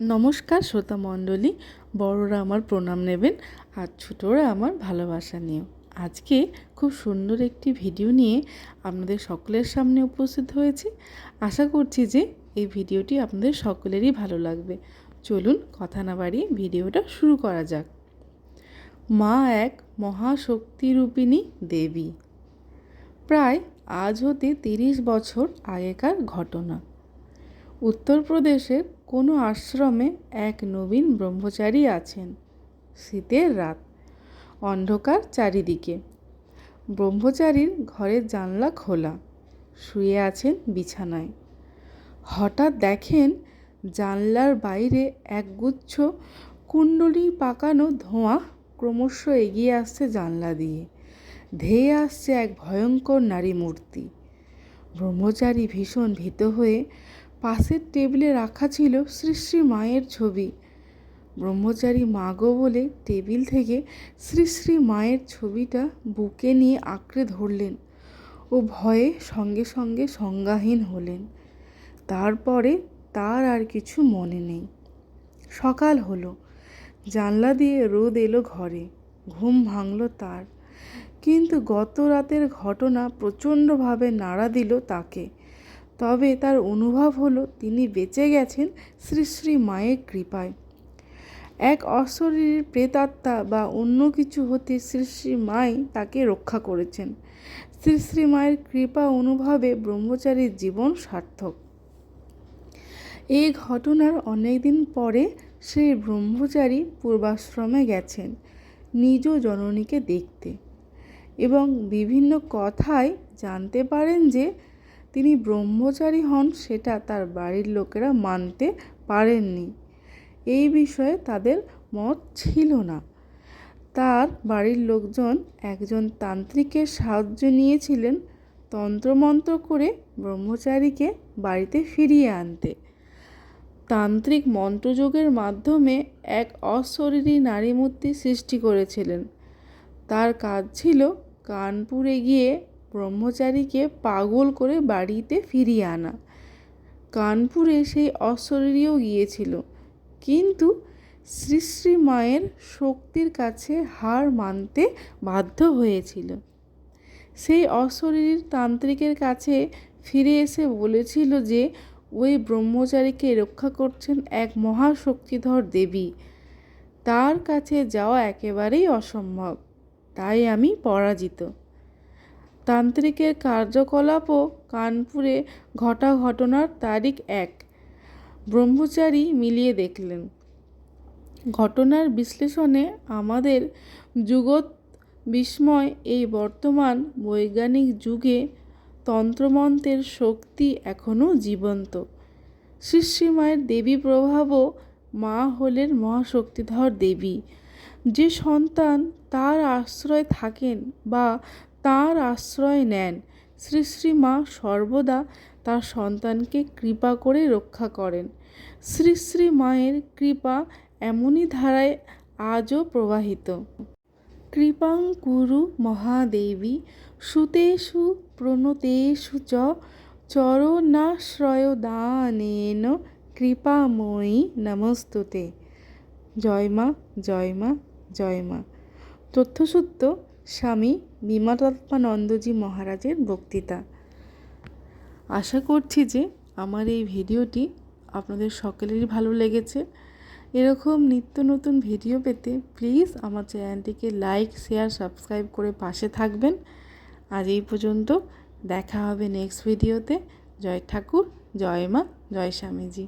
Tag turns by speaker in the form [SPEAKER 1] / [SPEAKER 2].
[SPEAKER 1] নমস্কার শ্রোতা মণ্ডলী, বড়রা আমার প্রণাম নেবেন আর ছোটরা আমার ভালোবাসা নিও আজকে খুব সুন্দর একটি ভিডিও নিয়ে আপনাদের সকলের সামনে উপস্থিত হয়েছি। আশা করছি যে এই ভিডিওটি আপনাদের সকলেরই ভালো লাগবে। চলুন কথা না বাড়িয়ে ভিডিওটা শুরু করা যাক। মা এক মহাশক্তিরূপিণী দেবী। প্রায় আজ হতে তিরিশ বছর আগেকার ঘটনা। উত্তরপ্রদেশের কোনো আশ্রমে এক নবীন ব্রহ্মচারী আছেন। শীতের রাত, অন্ধকার চারিদিকে। ব্রহ্মচারীর ঘরের জানলা খোলা, শুয়ে আছেন বিছানায়। হঠাৎ দেখেন জানলার বাইরে একগুচ্ছ কুণ্ডলি পাকানো ধোঁয়া ক্রমশ এগিয়ে আসছে জানলা দিয়ে। ধেয়ে আসছে এক ভয়ঙ্কর নারী মূর্তি ব্রহ্মচারী ভীষণ ভীত হয়ে পাশের টেবিলে রাখা ছিল শ্রী শ্রী মায়ের ছবি। ব্রহ্মচারী মাগো বলে টেবিল থেকে শ্রী শ্রী মায়ের ছবিটা বুকে নিয়ে আঁকড়ে ধরলেন ও ভয়ে সঙ্গে সঙ্গে সংজ্ঞাহীন হলেন। তারপরে তার আর কিছু মনে নেই। সকাল হলো, জানলা দিয়ে রোদ এলো ঘরে, ঘুম ভাঙল তার। কিন্তু গত রাতের ঘটনা প্রচণ্ডভাবে নাড়া দিল তাকে। তবে তার অনুভব হলো তিনি বেঁচে গেছেন শ্রী শ্রী মায়ের কৃপায়। এক অশরীরের প্রেতাত্মা বা অন্য কিছু হতে শ্রী শ্রী মাই তাকে রক্ষা করেছেন। শ্রী শ্রী মায়ের কৃপা অনুভবে ব্রহ্মচারীর জীবন সার্থক। এই ঘটনার অনেক দিন পরে সেই ব্রহ্মচারী পূর্বাশ্রমে গেছেন নিজ জননীকে দেখতে এবং বিভিন্ন কথায় জানতে পারেন যে তিনি ব্রহ্মচারী হন সেটা তার বাড়ির লোকেরা মানতে পারেননি। এই বিষয়ে তাদের মত ছিল না। তার বাড়ির লোকজন একজন তান্ত্রিকের সাহায্য নিয়েছিলেন তন্ত্রমন্ত্র করে ব্রহ্মচারীকে বাড়িতে ফিরিয়ে আনতে। তান্ত্রিক মন্ত্রযোগের মাধ্যমে এক অশরীরী নারীমূর্তি সৃষ্টি করেছিলেন। তার কাজ ছিল কানপুরে গিয়ে ব্রহ্মচারীকে পাগল করে বাড়িতে ফিরিয়ে আনা। কানপুরে সেই অশরীরীও গিয়েছিল, কিন্তু শ্রী মায়ের শক্তির কাছে হার মানতে বাধ্য হয়েছিল। সেই অশরীর তান্ত্রিকের কাছে ফিরে এসে বলেছিল যে, ওই ব্রহ্মচারীকে রক্ষা করছেন এক মহাশক্তিধর দেবী। তার কাছে যাওয়া একেবারেই অসম্ভব। তাই আমি পরাজিত। তান্ত্রিকের কার্যকলাপও কানপুরে ঘটা ঘটনার তারিখ এক। ব্রহ্মচারী মিলিয়ে দেখলেন। ঘটনার বিশ্লেষণে আমাদের যুগত বিস্ময় এই বর্তমান বৈজ্ঞানিক যুগে তন্ত্রমন্ত্রের শক্তি এখনও জীবন্ত। শ্রী দেবী প্রভাবও মা হলেন মহাশক্তিধর দেবী। যে সন্তান তার আশ্রয় থাকেন বা তার আশ্রয় নেন। শ্রী শ্রী মা সর্বদা তার সন্তানকে কৃপা করে রক্ষা করেন। শ্রী শ্রী মায়ের কৃপা এমনই ধারায় আজও প্রবাহিত। কৃপাং কুরু মহাদেবী, সুতেষু প্রণতেষু চ, চরণাশ্রয় চরণাশ্রয়দানেন কৃপাময়ী নমস্তুতে। জয় মা জয় মা জয় মা। তথ্যসূত্র স্বামী বিমাতাত্মানন্দজি মহারাজের বক্তৃতা। আশা করছি যে আমার এই ভিডিওটি আপনাদের সকলেরই ভালো লেগেছে। এরকম নিত্য নতুন ভিডিও পেতে প্লিজ আমার চ্যানেলটিকে লাইক, শেয়ার, সাবস্ক্রাইব করে পাশে থাকবেন। আজ এই পর্যন্ত দেখা হবে নেক্সট ভিডিওতে। জয় ঠাকুর, জয় মা, জয় স্বামীজি।